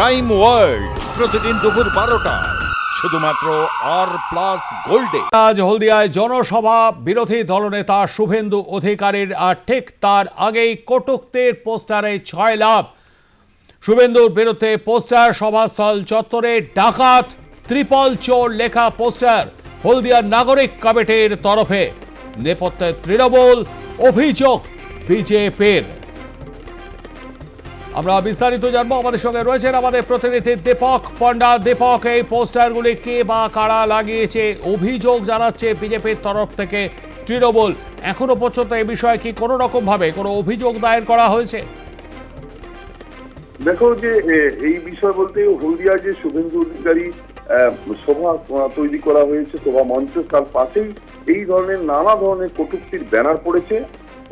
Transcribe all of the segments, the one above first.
Crime world প্রতিদিন দুপুর বারোটা। শুধুমাত্র আর প্লাস গোল্ডে আজ হলদিয়ায় জনসভা, বিরোধী দলনেতা শুভেন্দু অধিকারীর আর ঠিক তার আগেই কটুক্তির পোস্টারে ছয় লাভ। শুভেন্দুর বিরুদ্ধে পোস্টার, সভাস্থল চত্বরে ডাকাত, ত্রিপল চোর লেখা পোস্টার হলদিয়ার নাগরিক কমিটির তরফে। নেপথ্যে তৃণমূল, অভিযোগ বিজেপির। আমরা বিস্তারিত জানব। আমাদের সঙ্গে রয়েছেন আমাদের প্রতিনিধি দীপক পণ্ডা। দীপক, এই পোস্টারগুলি কে বা কারা লাগিয়েছে? অভিযোগ জানাচ্ছে বিজেপির তরফ থেকে তৃণমূল। এখনও পর্যন্ত এই বিষয়ে কি কোনো রকম ভাবে কোনো অভিযোগ দায়ের করা হয়েছে? দেখো যে এই বিষয় বলতে হলদিয়া যে শুভেন্দু অধিকারী সভা তৈরি করা হয়েছে, সভা মঞ্চ তার পাশেই এই ধরনের নানা ধরনের কটুক্তির ব্যানার পড়েছে।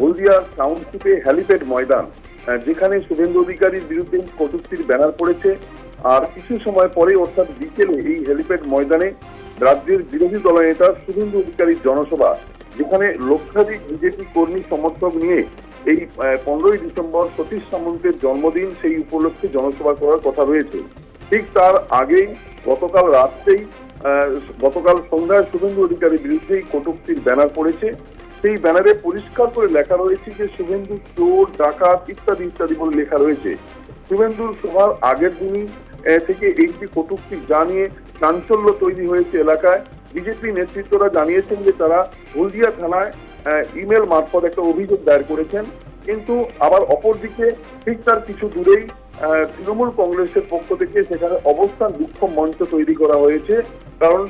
হলদিয়া টাউনশিপে হ্যালিপ্যাড ময়দান। যেখানে শুভেন্দু অধিকারীর বিরুদ্ধে কটূক্তির ব্যানার পড়েছে। আর কিছু সময় পরে অর্থাৎ বিকেলে এই হেলিপ্যাড ময়দানে রাজ্যের বিরোধী দলনেতা শুভেন্দু অধিকারীর জনসভা, যেখানে লক্ষাধিক বিজেপি কর্মী সমর্থক নিয়ে এই পনেরোই ডিসেম্বর সতীশ সামন্তের জন্মদিন সেই উপলক্ষে জনসভা করার কথা রয়েছে। ঠিক তার আগেই গতকাল রাত্রেই গতকাল সন্ধ্যায় শুভেন্দু অধিকারীর বিরুদ্ধেই কটূক্তির ব্যানার পড়েছে। সেই ব্যানারে পরিষ্কার করে লেখা রয়েছে যে শুভেন্দু চোর, ডাকাত ইত্যাদি ইত্যাদি বলে লেখা রয়েছে। শুভেন্দুর সভার আগের দিনই থেকে যে কটূক্তি জানিয়ে চাঞ্চল্য তৈরি হয়েছে এলাকায়। বিজেপি নেতৃত্বরা জানিয়েছেন যে তারা হলদিয়া থানায় ইমেল মারফত একটা অভিযোগ দায়ের করেছেন। কিন্তু আবার অপরদিকে ঠিক তার কিছু দূরেই তৃণমূল কংগ্রেসের পক্ষ থেকে সেখানে অবস্থান বিক্ষোভ মঞ্চ তৈরি করা হয়েছে। কারণ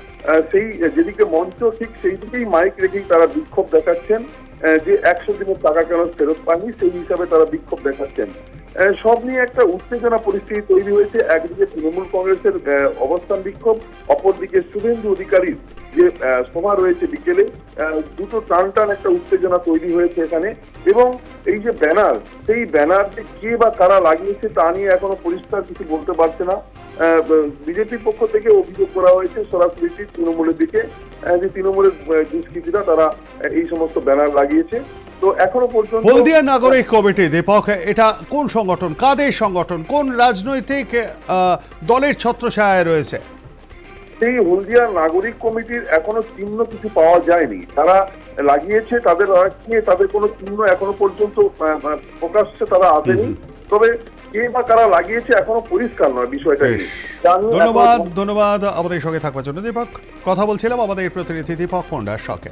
সেই, যেদিকে মঞ্চ ঠিক সেই দিকেই মাইক রেখেই তারা বিক্ষোভ দেখাচ্ছেন। যে একশো দিনের টাকা কেন ফেরত পায়নি সেই হিসাবে তারা বিক্ষোভ দেখাচ্ছেন। সব নিয়ে একটা উত্তেজনা পরিস্থিতি তৈরি হয়েছে। একদিকে তৃণমূল কংগ্রেসের অবস্থান বিক্ষোভ, অপরদিকে শুভেন্দু অধিকারীর যে সভা রয়েছে বিকেলে দুটো টান টান একটা উত্তেজনা তৈরি হয়েছে এখানে। এবং এই যে ব্যানার, সেই ব্যানার যে কে বা কারা লাগিয়েছে তা নিয়ে এখনও পরিষ্কার কিছু বলতে পারছে না। বিজেপির পক্ষ থেকে অভিযোগ করা হয়েছে সরাসরি তৃণমূলের দিকে। যে তৃণমূলের দুষ্কৃতীরা তারা এই সমস্ত ব্যানার লাগিয়েছে। তো এখনও পর্যন্ত হলদিয়া নাগরিক কমিটি দীপক এটা কোন সংগঠন কাদের সংগঠন কোন রাজনৈতিক দলের ছত্রছায়ায় রয়েছে? সেই হলদিয়া নাগরিক কমিটির এখনও চিহ্ন কিছু পাওয়া যায়নি। তারা লাগিয়েছে তাদের তাদের কোনো চিহ্ন এখনও পর্যন্ত প্রকাশ্যে তারা আসেনি। তবে কে বা কারা লাগিয়েছে এখনও পরিষ্কার নয় বিষয়টা ধন্যবাদ ধন্যবাদ। আমাদের সঙ্গে থাকবার জন্য দীপক। কথা বলছিলাম আমাদের প্রতিনিধি দীপক পণ্ডার সঙ্গে।